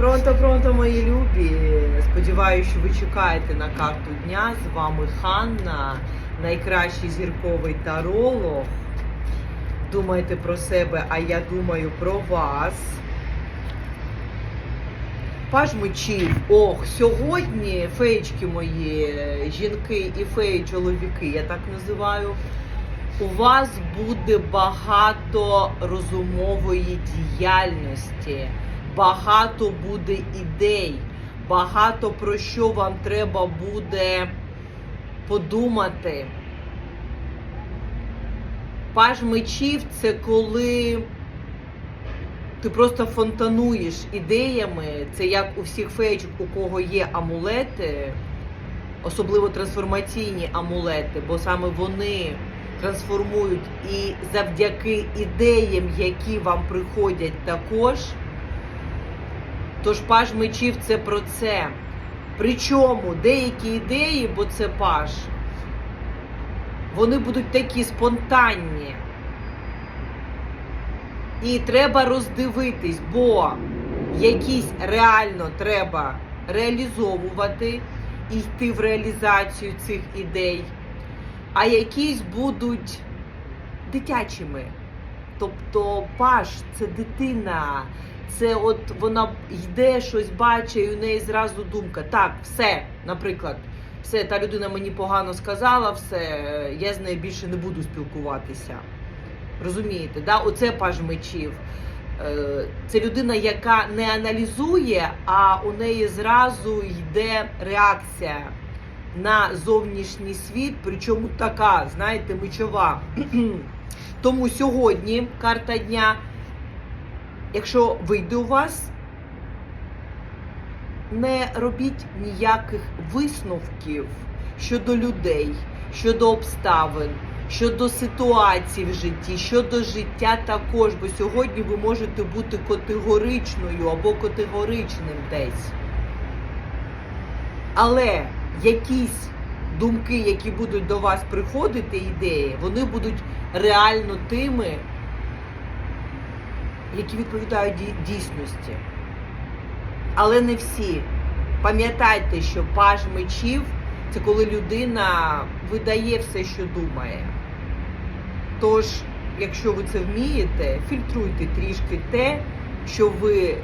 Пронто, пронто, мої любі. Сподіваюся, що ви чекаєте на карту дня. З вами Ханна, найкращий зірковий таролог. Думайте про себе, а я думаю про вас. Паж мечів. Ох, сьогодні феєчки мої, жінки і феї чоловіки, я так називаю. У вас буде багато розумової діяльності, багато буде ідей, багато про що вам треба буде подумати. Паж мечів це коли ти просто фонтануєш ідеями. Це як у всіх феєчок, у кого є амулети, особливо трансформаційні амулети, бо саме вони трансформують і завдяки ідеям, які вам приходять також. Тож паж мечів це про це. Причому деякі ідеї, бо це паж, вони будуть такі спонтанні. І треба роздивитись, бо якісь реально треба реалізовувати і йти в реалізацію цих ідей, а якісь будуть дитячими. Тобто паш це дитина, це от вона йде, щось бачить, і у неї зразу думка. Так, все, наприклад, все, та людина мені погано сказала, все, я з нею більше не буду спілкуватися. Розумієте, да? оце паж мечів. Е, Це людина, яка не аналізує, а у неї зразу йде реакція на зовнішній світ, причому така, знаєте, мечова. Тому сьогодні карта дня, якщо вийде у вас, не робіть ніяких висновків щодо людей, щодо обставин, щодо ситуацій в житті, щодо життя також, бо сьогодні ви можете бути категоричною або категоричним десь. Але якісь думки, які будуть до вас приходити, ідеї, вони будуть реально тими, які відповідають дійсності. Але не всі. Пам'ятайте, що паж мечів це коли людина видає все, що думає. Тож, якщо ви це вмієте, фільтруйте трішки те, що ви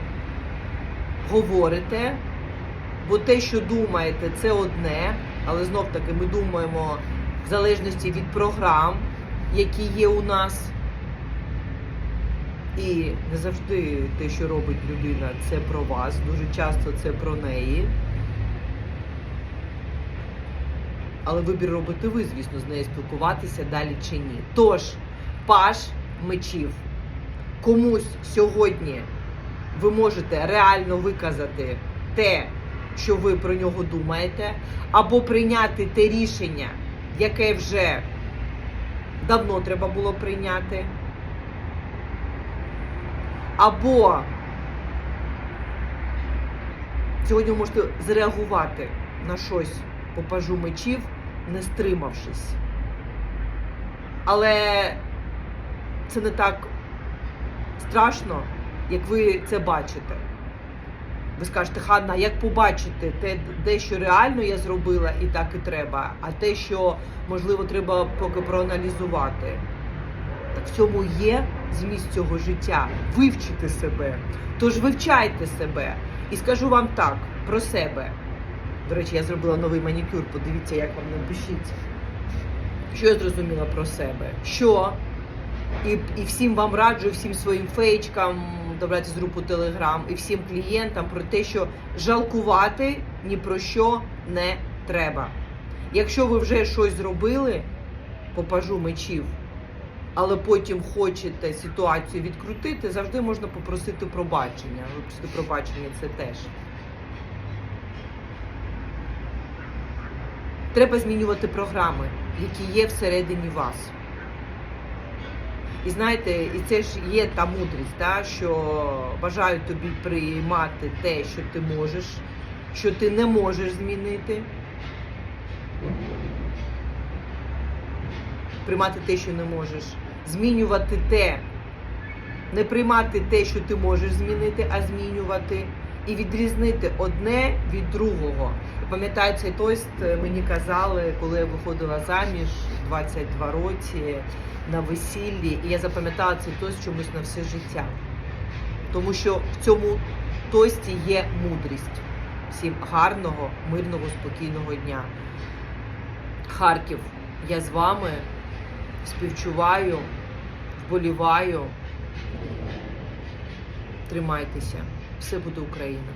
говорите, бо те, що думаєте, це одне, але знов таки ми думаємо в залежності від програм, які є у нас. І не завжди те, що робить людина, це про вас. Дуже часто це про неї. Але вибір робите ви, звісно, з нею спілкуватися далі чи ні. Тож, паш мечів. Комусь сьогодні ви можете реально виказати те, що ви про нього думаєте, або прийняти те рішення, яке вже давно треба було прийняти. Або сьогодні ви можете зреагувати на щось по пажу мечів, не стримавшись. Але це не так страшно, як ви це бачите. Ви скажете, Ханна, як побачити те, де що реально я зробила і так і треба, а те, що можливо треба поки проаналізувати. Так в цьому є зміст цього життя вивчити себе. Тож вивчайте себе. І скажу вам так про себе. До речі, я зробила новий манікюр. Подивіться, як вам напишіть. Що я зрозуміла про себе? Що і, і всім вам раджу, всім своїм феєчкам, добрати з групу Телеграм, і всім клієнтам про те, що жалкувати ні про що не треба. Якщо ви вже щось зробили по пажу мечів, але потім хочете ситуацію відкрутити, завжди можна попросити пробачення. Випустити пробачення це теж. Треба змінювати програми, які є всередині вас. І знаєте, і це ж є та мудрість, та, що бажаю тобі приймати те, що ти можеш, що ти не можеш змінити. Приймати те, що не можеш, змінювати те, не приймати те, що ти можеш змінити, а змінювати. І відрізнити одне від другого. Пам'ятаю, цей тост е, мені казали, коли я виходила заміж 22 роки на весіллі, і я запам'ятала цей тост чомусь на все життя. Тому що в цьому тості є мудрість. Всім гарного, мирного, спокійного дня. Харків, я з вами співчуваю, вболіваю. Тримайтеся. Все буде Україна.